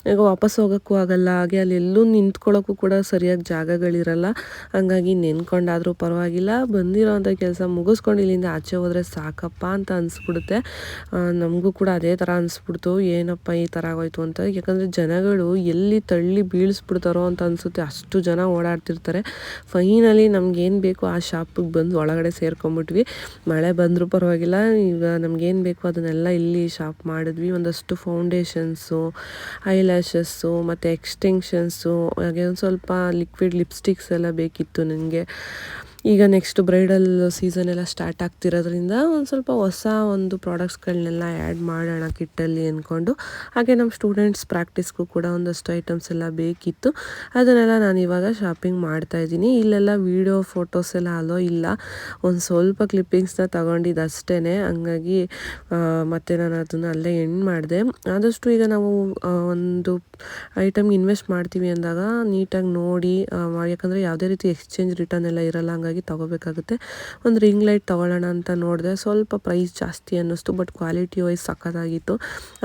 ಈಗ ವಾಪಸ್ ಹೋಗೋಕ್ಕೂ ಆಗಲ್ಲ. ಹಾಗೆ ಅಲ್ಲಿ ಎಲ್ಲೂ ನಿಂತ್ಕೊಳ್ಳೋಕ್ಕೂ ಕೂಡ ಸರಿಯಾಗಿ ಜಾಗಗಳಿರಲ್ಲ. ಹಂಗಾಗಿ ನೆನ್ಕೊಂಡಾದರೂ ಪರವಾಗಿಲ್ಲ. ಬಂದಿರೋವಂಥ ಕೆಲಸ ಮುಗಿಸ್ಕೊಂಡು ಇಲ್ಲಿಂದ ಆಚೆ ಹೋದರೆ ಸಾಕಪ್ಪ ಅಂತ ಅನಿಸ್ಬಿಡುತ್ತೆ. ನಮಗೂ ಕೂಡ ಅದೇ ಥರ ಅನಿಸ್ಬಿಡ್ತು. ಏನಪ್ಪ ಈ ಥರ ಆಗೋಯ್ತು ಅಂತ. ಯಾಕಂದರೆ ಜನಗಳು ಎಲ್ಲಿ ತಳ್ಳಿ ಬೀಳಿಸ್ಬಿಡ್ತಾರೋ ಅಂತ ಅನಿಸುತ್ತೆ. ಅಷ್ಟು ಜನ ಓಡಾಡ್ತಿರ್ತಾರೆ. ಫೈನಲಿ ನಮ್ಗೇನು ಬೇಕು ಆ ಶಾಪಿಗೆ ಬಂದು ಒಳಗಡೆ ಸೇರ್ಕೊಂಬಿಟ್ವಿ. ಮಳೆ ಬಂದರೂ ಪರವಾಗಿಲ್ಲ. ಈಗ ನಮಗೇನು ಬೇಕು ಅದನ್ನೆಲ್ಲ ಇಲ್ಲಿ ಶಾಪ್ ಮಾಡಿದ್ವಿ. ಒಂದಷ್ಟು ಫೌಂಡೇಶನ್ಸು ಐಲ್ಯಾಶಸ್ಸು ಮತ್ತು ಎಕ್ಸ್ಟೆನ್ಷನ್ಸು ಹಾಗೆ ಒಂದು ಸ್ವಲ್ಪ ಲಿಕ್ವಿಡ್ ಲಿಪ್ಸ್ಟಿಕ್ಸ್ ಎಲ್ಲ ಬೇಕಿತ್ತು ನನಗೆ. ಈಗ ನೆಕ್ಸ್ಟ್ ಬ್ರೈಡಲ್ ಸೀಸನ್ ಎಲ್ಲ ಸ್ಟಾರ್ಟ್ ಆಗ್ತಿರೋದ್ರಿಂದ ಒಂದು ಸ್ವಲ್ಪ ಹೊಸ ಒಂದು ಪ್ರಾಡಕ್ಟ್ಸ್ಗಳನ್ನೆಲ್ಲ ಆ್ಯಡ್ ಮಾಡೋಣ ಕಿಟ್ಟಲ್ಲಿ ಅಂದ್ಕೊಂಡು ಹಾಗೆ ನಮ್ಮ ಸ್ಟೂಡೆಂಟ್ಸ್ ಪ್ರಾಕ್ಟೀಸ್ಗೂ ಕೂಡ ಒಂದಷ್ಟು ಐಟಮ್ಸ್ ಎಲ್ಲ ಬೇಕಿತ್ತು. ಅದನ್ನೆಲ್ಲ ನಾನು ಇವಾಗ ಶಾಪಿಂಗ್ ಮಾಡ್ತಾ ಇದ್ದೀನಿ. ಇಲ್ಲೆಲ್ಲ ವೀಡಿಯೋ ಫೋಟೋಸ್ ಎಲ್ಲ ಅಲೋ ಇಲ್ಲ. ಒಂದು ಸ್ವಲ್ಪ ಕ್ಲಿಪ್ಪಿಂಗ್ಸ್ನ ತಗೊಂಡಿದ್ದು ಅಷ್ಟೇ ಹಂಗಾಗಿ ಮತ್ತೆ ನಾನು ಅದನ್ನು ಅಲ್ಲೇ ಎಂಡ್ ಮಾಡಿದೆ. ಆದಷ್ಟು ಈಗ ನಾವು ಒಂದು ಐಟಮ್ಗೆ ಇನ್ವೆಸ್ಟ್ ಮಾಡ್ತೀವಿ ಅಂದಾಗ ನೀಟಾಗಿ ನೋಡಿ ಯಾಕಂದರೆ ಯಾವುದೇ ರೀತಿ ಎಕ್ಸ್ಚೇಂಜ್ ರಿಟರ್ನ್ ಎಲ್ಲ ಇರಲ್ಲ. ಹಂಗಾಗಿ ತಗೋಬೇಕಾಗುತ್ತೆ. ಒಂದು ರಿಂಗ್ ಲೈಟ್ ತೊಗೊಳ್ಳೋಣ ಅಂತ ನೋಡಿದೆ. ಸ್ವಲ್ಪ ಪ್ರೈಸ್ ಜಾಸ್ತಿ ಅನ್ನಿಸ್ತು, ಬಟ್ ಕ್ವಾಲಿಟಿ ವೈಸ್ ಸಖತ್ತಾಗಿತ್ತು.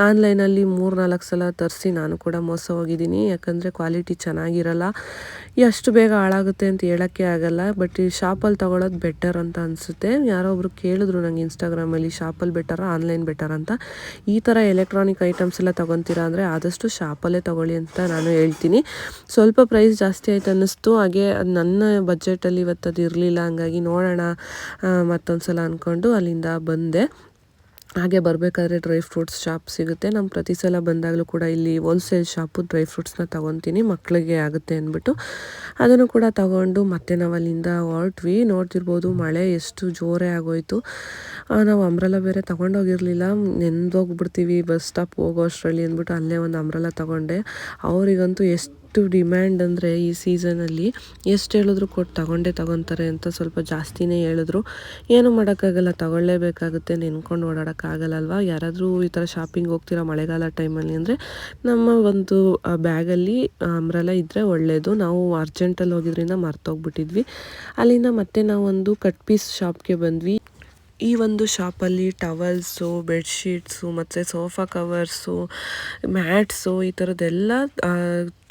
ಆನ್ಲೈನಲ್ಲಿ ಮೂರು ನಾಲ್ಕು ಸಲ ತರಿಸಿ ನಾನು ಕೂಡ ಮೋಸ ಹೋಗಿದ್ದೀನಿ. ಯಾಕಂದರೆ ಕ್ವಾಲಿಟಿ ಚೆನ್ನಾಗಿರಲ್ಲ. ಎಷ್ಟು ಬೇಗ ಹಾಳಾಗುತ್ತೆ ಅಂತ ಹೇಳೋಕ್ಕೆ ಆಗಲ್ಲ. ಬಟ್ ಈ ಶಾಪಲ್ಲಿ ತೊಗೊಳೋದು ಬೆಟರ್ ಅಂತ ಅನಿಸುತ್ತೆ. ಯಾರೋ ಒಬ್ರು ಕೇಳಿದ್ರು ನಂಗೆ ಇನ್ಸ್ಟಾಗ್ರಾಮಲ್ಲಿ, ಶಾಪಲ್ಲಿ ಬೆಟರ, ಆನ್ಲೈನ್ ಬೆಟರ್ ಅಂತ. ಈ ಥರ ಎಲೆಕ್ಟ್ರಾನಿಕ್ ಐಟಮ್ಸ್ ಎಲ್ಲ ತೊಗೊತೀರಾ ಅಂದರೆ ಆದಷ್ಟು ಶಾಪಲ್ಲೇ ತೊಗೊಳ್ಳಿ ಅಂತ ನಾನು ಹೇಳ್ತೀನಿ. ಸ್ವಲ್ಪ ಪ್ರೈಸ್ ಜಾಸ್ತಿ ಆಯ್ತು ಅನ್ನಿಸ್ತು. ಹಾಗೆ ನನ್ನ ಬಜೆಟಲ್ಲಿ ಇವತ್ತು ಅದು ಇರಲಿಲ್ಲ, ಹಂಗಾಗಿ ನೋಡೋಣ ಮತ್ತೊಂದು ಸಲ ಅಂದ್ಕೊಂಡು ಅಲ್ಲಿಂದ ಬಂದೆ. ಹಾಗೆ ಬರಬೇಕಾದ್ರೆ ಡ್ರೈ ಫ್ರೂಟ್ಸ್ ಶಾಪ್ ಸಿಗುತ್ತೆ. ನಮ್ಮ ಪ್ರತಿ ಸಲ ಬಂದಾಗಲೂ ಕೂಡ ಇಲ್ಲಿ ಹೋಲ್ಸೇಲ್ ಶಾಪು ಡ್ರೈ ಫ್ರೂಟ್ಸ್ನ ತೊಗೊತೀನಿ ಮಕ್ಕಳಿಗೆ ಆಗುತ್ತೆ ಅಂದ್ಬಿಟ್ಟು. ಅದನ್ನು ಕೂಡ ತಗೊಂಡು ಮತ್ತೆ ನಾವು ಅಲ್ಲಿಂದ ಹೊರಟ್ವಿ. ನೋಡ್ತಿರ್ಬೋದು ಮಳೆ ಎಷ್ಟು ಜೋರೇ ಆಗೋಯ್ತು. ನಾವು ಅಂಬ್ರೆಲ್ಲ ಬೇರೆ ತೊಗೊಂಡೋಗಿರಲಿಲ್ಲ. ನೆಂದೋಗ್ಬಿಡ್ತೀವಿ ಬಸ್ ಸ್ಟಾಪ್ ಹೋಗೋ ಅಷ್ಟರಲ್ಲಿ ಅಂದ್ಬಿಟ್ಟು ಅಲ್ಲೇ ಒಂದು ಅಂಬ್ರೆಲ್ಲ ತೊಗೊಂಡೆ. ಅವರಿಗಂತೂ ಎಷ್ಟು ಡಿಮ್ಯಾಂಡ್ ಅಂದರೆ ಈ ಸೀಸನಲ್ಲಿ ಎಷ್ಟು ಹೇಳಿದ್ರು ಕೊಟ್ಟು ತಗೊಂಡೇ ತಗೊತಾರೆ ಅಂತ ಸ್ವಲ್ಪ ಜಾಸ್ತಿನೇ ಹೇಳಿದ್ರು. ಏನು ಮಾಡೋಕ್ಕಾಗಲ್ಲ, ತಗೊಳ್ಳೇಬೇಕಾಗುತ್ತೆ, ನೆನ್ಕೊಂಡು ಓಡಾಡೋಕ್ಕಾಗಲ್ಲ ಯಾರಾದರೂ ಈ ಥರ ಶಾಪಿಂಗ್ ಹೋಗ್ತೀರಾ ಮಳೆಗಾಲ ಟೈಮಲ್ಲಿ ಅಂದರೆ ನಮ್ಮ ಒಂದು ಬ್ಯಾಗಲ್ಲಿ ಅಂಬ್ರಲ್ಲ ಇದ್ದರೆ ಒಳ್ಳೆಯದು ನಾವು ಅರ್ಜೆಂಟಲ್ಲಿ ಹೋಗಿದ್ರಿಂದ ಮರ್ತೋಗ್ಬಿಟ್ಟಿದ್ವಿ. ಅಲ್ಲಿಂದ ಮತ್ತೆ ನಾವು ಒಂದು ಕಟ್ ಪೀಸ್ ಶಾಪ್ಗೆ ಬಂದ್ವಿ. ಈ ಒಂದು ಶಾಪಲ್ಲಿ ಟವಲ್ಸು, ಬೆಡ್ಶೀಟ್ಸು, ಮತ್ತು ಸೋಫಾ ಕವರ್ಸು, ಮ್ಯಾಟ್ಸು ಈ ಥರದ್ದೆಲ್ಲ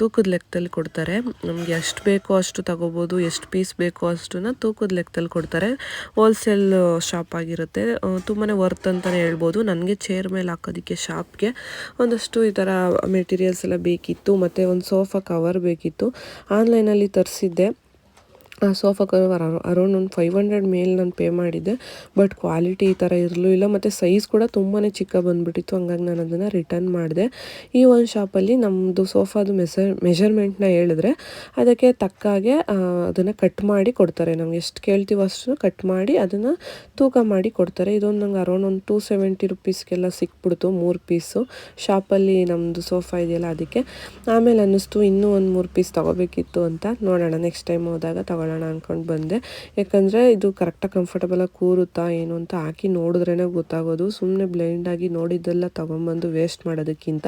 ತೂಕದ ಲೆಕ್ಕದಲ್ಲಿ ಕೊಡ್ತಾರೆ. ನಮಗೆ ಎಷ್ಟು ಬೇಕೋ ಅಷ್ಟು ತಗೋಬೋದು, ಎಷ್ಟು ಪೀಸ್ ಬೇಕೋ ಅಷ್ಟನ್ನ ತೂಕದ ಲೆಕ್ಕದಲ್ಲಿ ಕೊಡ್ತಾರೆ. ಹೋಲ್ಸೇಲ್ ಶಾಪ್ ಆಗಿರುತ್ತೆ. ತುಂಬಾ ವರ್ತ್ ಅಂತಲೇ ಹೇಳ್ಬೋದು. ನನಗೆ ಚೇರ್ ಮೇಲೆ ಹಾಕೋದಕ್ಕೆ ಶಾಪ್ಗೆ ಒಂದಷ್ಟು ಈ ಥರ ಮೆಟೀರಿಯಲ್ಸ್ ಎಲ್ಲ ಬೇಕಿತ್ತು, ಮತ್ತು ಒಂದು ಸೋಫಾ ಕವರ್ ಬೇಕಿತ್ತು. ಆನ್ಲೈನಲ್ಲಿ ತರಿಸಿದ್ದೆ. ಸೋಫಾ ಕವರ್ ಅರೌಂಡ್ ಒಂದು ಫೈವ್ ಹಂಡ್ರೆಡ್ ಮೇಲೆ ನಾನು ಪೇ ಮಾಡಿದ್ದೆ. ಬಟ್ ಕ್ವಾಲಿಟಿ ಈ ಥರ ಇರಲಿಲ್ಲ. ಮತ್ತು ಸೈಜ್ ಕೂಡ ತುಂಬಾ ಚಿಕ್ಕ ಬಂದುಬಿಟ್ಟಿತ್ತು. ಹಂಗಾಗಿ ನಾನು ಅದನ್ನು ರಿಟರ್ನ್ ಮಾಡಿದೆ. ಈ ಒಂದು ಶಾಪಲ್ಲಿ ನಮ್ಮದು ಸೋಫಾದು ಮೆಸರ್ ಮೆಷರ್ಮೆಂಟ್ನ ಹೇಳಿದ್ರೆ ಅದಕ್ಕೆ ತಕ್ಕ ಹಾಗೆ ಅದನ್ನು ಕಟ್ ಮಾಡಿ ಕೊಡ್ತಾರೆ. ನಮ್ಗೆ ಎಷ್ಟು ಕೇಳ್ತೀವೋ ಅಷ್ಟು ಕಟ್ ಮಾಡಿ ಅದನ್ನು ತೂಕ ಮಾಡಿ ಕೊಡ್ತಾರೆ. ಇದೊಂದು ನಂಗೆ ಅರೌಂಡ್ ಒಂದು ಟೂ ಸೆವೆಂಟಿ ರುಪೀಸ್ಗೆಲ್ಲ ಸಿಕ್ಬಿಡ್ತು ಮೂರು ಪೀಸು ಶಾಪಲ್ಲಿ ನಮ್ಮದು ಸೋಫಾ ಇದೆಯಲ್ಲ ಅದಕ್ಕೆ. ಆಮೇಲೆ ಅನ್ನಿಸ್ತು, ಇನ್ನೂ ಒಂದು ಮೂರು ಪೀಸ್ ತೊಗೋಬೇಕಿತ್ತು ಅಂತ. ನೋಡೋಣ ನೆಕ್ಸ್ಟ್ ಟೈಮ್ ಹೋದಾಗ ತೊಗೊಳ್ಳೋಣ. ಅಂದ್ಕೊಂಡು ಬಂದೆ. ಯಾಕಂದರೆ ಇದು ಕರೆಕ್ಟಾಗಿ ಕಂಫರ್ಟಬಲಾಗಿ ಕೂರುತ್ತಾ ಏನು ಅಂತ ಹಾಕಿ ನೋಡಿದ್ರೇ ಗೊತ್ತಾಗೋದು. ಸುಮ್ಮನೆ ಬ್ಲೈಂಡಾಗಿ ನೋಡಿದ್ದೆಲ್ಲ ತೊಗೊಂಬಂದು ವೇಸ್ಟ್ ಮಾಡೋದಕ್ಕಿಂತ.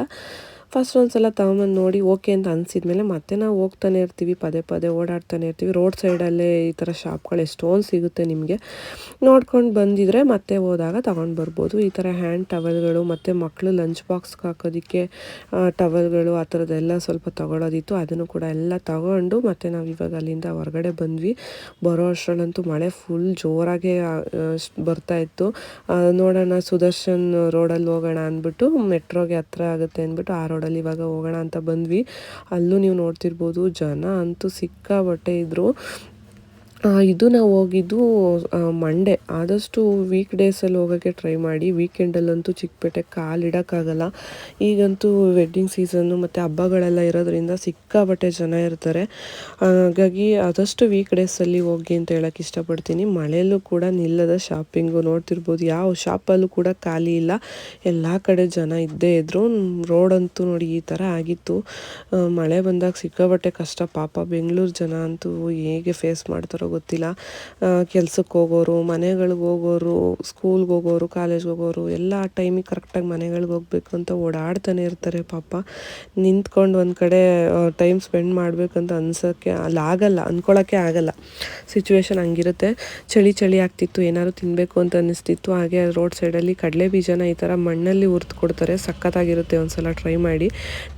ಫಸ್ಟ್ ಒಂದ್ಸಲ ಸಲ ತೊಗೊಂಬಂದು ನೋಡಿ, ಓಕೆ ಅಂತ ಅನ್ಸಿದ್ಮೇಲೆ ಮತ್ತೆ ನಾವು ಹೋಗ್ತಾನೆ ಇರ್ತೀವಿ, ಪದೇ ಪದೇ ಓಡಾಡ್ತಾನೆ ಇರ್ತೀವಿ. ರೋಡ್ ಸೈಡಲ್ಲೇ ಈ ಥರ ಶಾಪ್ಗಳು ಎಷ್ಟೊಂದು ಸಿಗುತ್ತೆ ನಿಮಗೆ. ನೋಡ್ಕೊಂಡು ಬಂದಿದ್ರೆ ಮತ್ತೆ ಹೋದಾಗ ತಗೊಂಡು ಬರ್ಬೋದು. ಈ ಥರ ಹ್ಯಾಂಡ್ ಟವಲ್ಗಳು ಮತ್ತು ಮಕ್ಕಳು ಲಂಚ್ ಬಾಕ್ಸ್ಗೆ ಹಾಕೋದಕ್ಕೆ ಟವಲ್ಗಳು ಆ ಥರದ್ದೆಲ್ಲ ಸ್ವಲ್ಪ ತಗೊಳ್ಳೋದಿತ್ತು ಅದನ್ನು ಕೂಡ ಎಲ್ಲ ತಗೊಂಡು ಮತ್ತೆ ನಾವು ಇವಾಗ ಅಲ್ಲಿಂದ ಹೊರಗಡೆ ಬಂದ್ವಿ. ಬರೋ ಅಷ್ಟರಲ್ಲಂತೂ ಮಳೆ ಫುಲ್ ಜೋರಾಗೆ ಬರ್ತಾ ಇತ್ತು. ನೋಡೋಣ ಸುದರ್ಶನ್ ರೋಡಲ್ಲಿ ಹೋಗೋಣ ಅಂದ್ಬಿಟ್ಟು, ಮೆಟ್ರೋಗೆ ಹತ್ರ ಆಗುತ್ತೆ ಅಂದ್ಬಿಟ್ಟು ಆ ರೋಡಲ್ಲಿ ಇವಾಗ ಹೋಗೋಣ ಅಂತ ಬಂದ್ವಿ. ಅಲ್ಲೂ ನೀವು ನೋಡ್ತಿರ್ಬೋದು ಜನ ಅಂತೂ ಸಿಕ್ಕಾಬಟ್ಟೆ ಇದ್ದರು ಇದು ನಾವು ಹೋಗಿದ್ದು ಮಂಡೇ ಆದಷ್ಟು ವೀಕ್ ಡೇಸಲ್ಲಿ ಹೋಗೋಕ್ಕೆ ಟ್ರೈ ಮಾಡಿ. ವೀಕೆಂಡಲ್ಲಂತೂ ಚಿಕ್ಕಪೇಟೆ ಕಾಲಿಡೋಕ್ಕಾಗಲ್ಲ ಈಗಂತೂ ವೆಡ್ಡಿಂಗ್ ಸೀಸನ್ನು ಮತ್ತು ಹಬ್ಬಗಳೆಲ್ಲ ಇರೋದ್ರಿಂದ ಸಿಕ್ಕಾಪಟ್ಟೆ ಜನ ಇರ್ತಾರೆ. ಹಾಗಾಗಿ ಆದಷ್ಟು ವೀಕ್ ಡೇಸಲ್ಲಿ ಹೋಗಿ ಅಂತ ಹೇಳೋಕ್ಕೆ ಇಷ್ಟಪಡ್ತೀನಿ. ಮಳೆಯಲ್ಲೂ ಕೂಡ ನಿಲ್ಲದ ಶಾಪಿಂಗು ನೋಡ್ತಿರ್ಬೋದು. ಯಾವ ಶಾಪಲ್ಲೂ ಕೂಡ ಖಾಲಿ ಇಲ್ಲ. ಎಲ್ಲ ಕಡೆ ಜನ ಇದ್ದೇ ಇದ್ದರು ರೋಡ್ ಅಂತೂ ನೋಡಿ ಈ ಥರ ಆಗಿತ್ತು. ಮಳೆ ಬಂದಾಗ ಸಿಕ್ಕಾಪಟ್ಟೆ ಕಷ್ಟ. ಪಾಪ ಬೆಂಗಳೂರು ಜನ ಅಂತೂ ಹೇಗೆ ಫೇಸ್ ಮಾಡ್ತಾರೋ ಗೊತ್ತಿಲ್ಲ. ಕೆಲ್ಸಕ್ಕೆ ಹೋಗೋರು, ಮನೆಗಳಿಗೆ ಹೋಗೋರು ಸ್ಕೂಲ್ಗೆ ಹೋಗೋರು ಕಾಲೇಜ್ಗೆ ಹೋಗೋರು, ಎಲ್ಲ ಟೈಮಿಗೆ ಕರೆಕ್ಟಾಗಿ ಮನೆಗಳಿಗೆ ಹೋಗ್ಬೇಕು ಅಂತ ಓಡಾಡ್ತಾನೆ ಇರ್ತಾರೆ ಪಾಪ. ನಿಂತ್ಕೊಂಡು ಒಂದು ಕಡೆ ಟೈಮ್ ಸ್ಪೆಂಡ್ ಮಾಡಬೇಕಂತ ಅನ್ಸೋಕ್ಕೆ ಅಲ್ಲಿ ಆಗಲ್ಲ ಅಂದ್ಕೊಳ್ಳೋಕ್ಕೆ ಆಗಲ್ಲ. ಸಿಚುವೇಶನ್ ಹಂಗಿರುತ್ತೆ. ಚಳಿ ಚಳಿ ಆಗ್ತಿತ್ತು, ಏನಾದ್ರು ತಿನ್ನಬೇಕು ಅಂತ ಅನ್ನಿಸ್ತಿತ್ತು ಹಾಗೆ ರೋಡ್ ಸೈಡಲ್ಲಿ ಕಡಲೆ ಬೀಜನ ಈ ಥರ ಮಣ್ಣಲ್ಲಿ ಹುರ್ದು ಕೊಡ್ತಾರೆ. ಸಖತ್ತಾಗಿರುತ್ತೆ ಒಂದ್ಸಲ ಟ್ರೈ ಮಾಡಿ.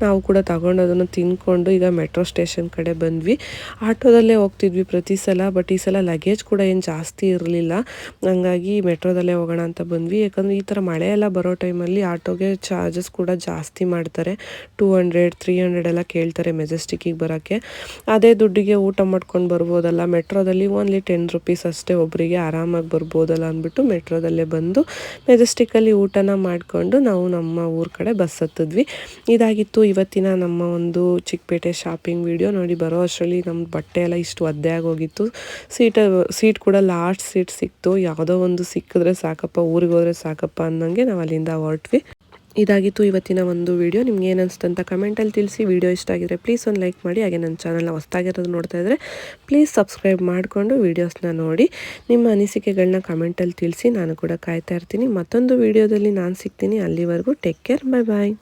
ನಾವು ಕೂಡ ತಗೊಂಡು ಅದನ್ನು ತಿನ್ಕೊಂಡು ಈಗ ಮೆಟ್ರೋ ಸ್ಟೇಷನ್ ಕಡೆ ಬಂದ್ವಿ. ಆಟೋದಲ್ಲೇ ಹೋಗ್ತಿದ್ವಿ ಪ್ರತಿ ಸಲ ಬಟ್ ಈ ಸಲ ಲಗೇಜ್ ಕೂಡ ಏನು ಜಾಸ್ತಿ ಇರಲಿಲ್ಲ. ಹಂಗಾಗಿ ಮೆಟ್ರೋದಲ್ಲೇ ಹೋಗೋಣ ಅಂತ ಬಂದ್ವಿ. ಯಾಕಂದರೆ ಈ ಥರ ಮಳೆ ಎಲ್ಲ ಬರೋ ಟೈಮಲ್ಲಿ ಆಟೋಗೆ ಚಾರ್ಜಸ್ ಕೂಡ ಜಾಸ್ತಿ ಮಾಡ್ತಾರೆ. ಟೂ ಹಂಡ್ರೆಡ್ ತ್ರೀ ಹಂಡ್ರೆಡ್ ಎಲ್ಲ ಕೇಳ್ತಾರೆ ಮೆಜೆಸ್ಟಿಕ್ಕಿಗೆ ಬರೋಕ್ಕೆ. ಅದೇ ದುಡ್ಡಿಗೆ ಊಟ ಮಾಡ್ಕೊಂಡು ಬರ್ಬೋದಲ್ಲ. ಮೆಟ್ರೋದಲ್ಲಿ ಓನ್ಲಿ ಟೆನ್ ರುಪೀಸ್ ಅಷ್ಟೇ ಒಬ್ಬರಿಗೆ ಆರಾಮಾಗಿ ಬರ್ಬೋದಲ್ಲ ಅಂದ್ಬಿಟ್ಟು ಮೆಟ್ರೋದಲ್ಲೇ ಬಂದು ಮೆಜೆಸ್ಟಿಕ್ಕಲ್ಲಿ ಊಟನ ಮಾಡಿಕೊಂಡು ನಾವು ನಮ್ಮ ಊರ ಕಡೆ ಬಸ್ ಹತ್ತಿದ್ವಿ. ಇದಾಗಿತ್ತು ಇವತ್ತಿನ ನಮ್ಮ ಒಂದು ಚಿಕ್ಕಪೇಟೆ ಶಾಪಿಂಗ್ ವಿಡಿಯೋ ನೋಡಿ, ಬರೋ ಅಷ್ಟರಲ್ಲಿ ನಮ್ಮ ಬಟ್ಟೆ ಎಲ್ಲ ಇಷ್ಟು ಒದ್ದೆ ಆಗೋಗಿತ್ತು. ಸೀಟ, ಸೀಟ್ ಕೂಡ ಲಾಸ್ಟ್ ಸೀಟ್ ಸಿಕ್ತು. ಯಾವುದೋ ಒಂದು ಸಿಕ್ಕಿದ್ರೆ ಸಾಕಪ್ಪ, ಊರಿಗೆ ಹೋದ್ರೆ ಸಾಕಪ್ಪ ಅನ್ನಂಗೆ ನಾವು ಅಲ್ಲಿಂದ ಹೊರಟ್ವಿ. ಇದಾಗಿತ್ತು ಇವತ್ತಿನ ಒಂದು ವಿಡಿಯೋ. ನಿಮ್ಗೆ ಏನು ಅನಿಸ್ತು ಅಂತ ಕಮೆಂಟಲ್ಲಿ ತಿಳಿಸಿ. ವಿಡಿಯೋ ಇಷ್ಟ ಆಗಿದ್ರೆ ಪ್ಲೀಸ್ ಒಂದು ಲೈಕ್ ಮಾಡಿ. ಹಾಗೆ ನನ್ನ ಚಾನಲ್ನ ಹೊಸ್ದಾಗಿರೋದು ನೋಡ್ತಾ ಇದ್ದರೆ ಪ್ಲೀಸ್ ಸಬ್ಸ್ಕ್ರೈಬ್ ಮಾಡಿಕೊಂಡು ವೀಡಿಯೋಸ್ನ ನೋಡಿ. ನಿಮ್ಮ ಅನಿಸಿಕೆಗಳನ್ನ ಕಮೆಂಟಲ್ಲಿ ತಿಳಿಸಿ. ನಾನು ಕೂಡ ಕಾಯ್ತಾ ಇರ್ತೀನಿ. ಮತ್ತೊಂದು ವಿಡಿಯೋದಲ್ಲಿ ನಾನು ಸಿಗ್ತೀನಿ. ಅಲ್ಲಿವರೆಗೂ ಟೇಕ್ ಕೇರ್ ಬೈ ಬಾಯ್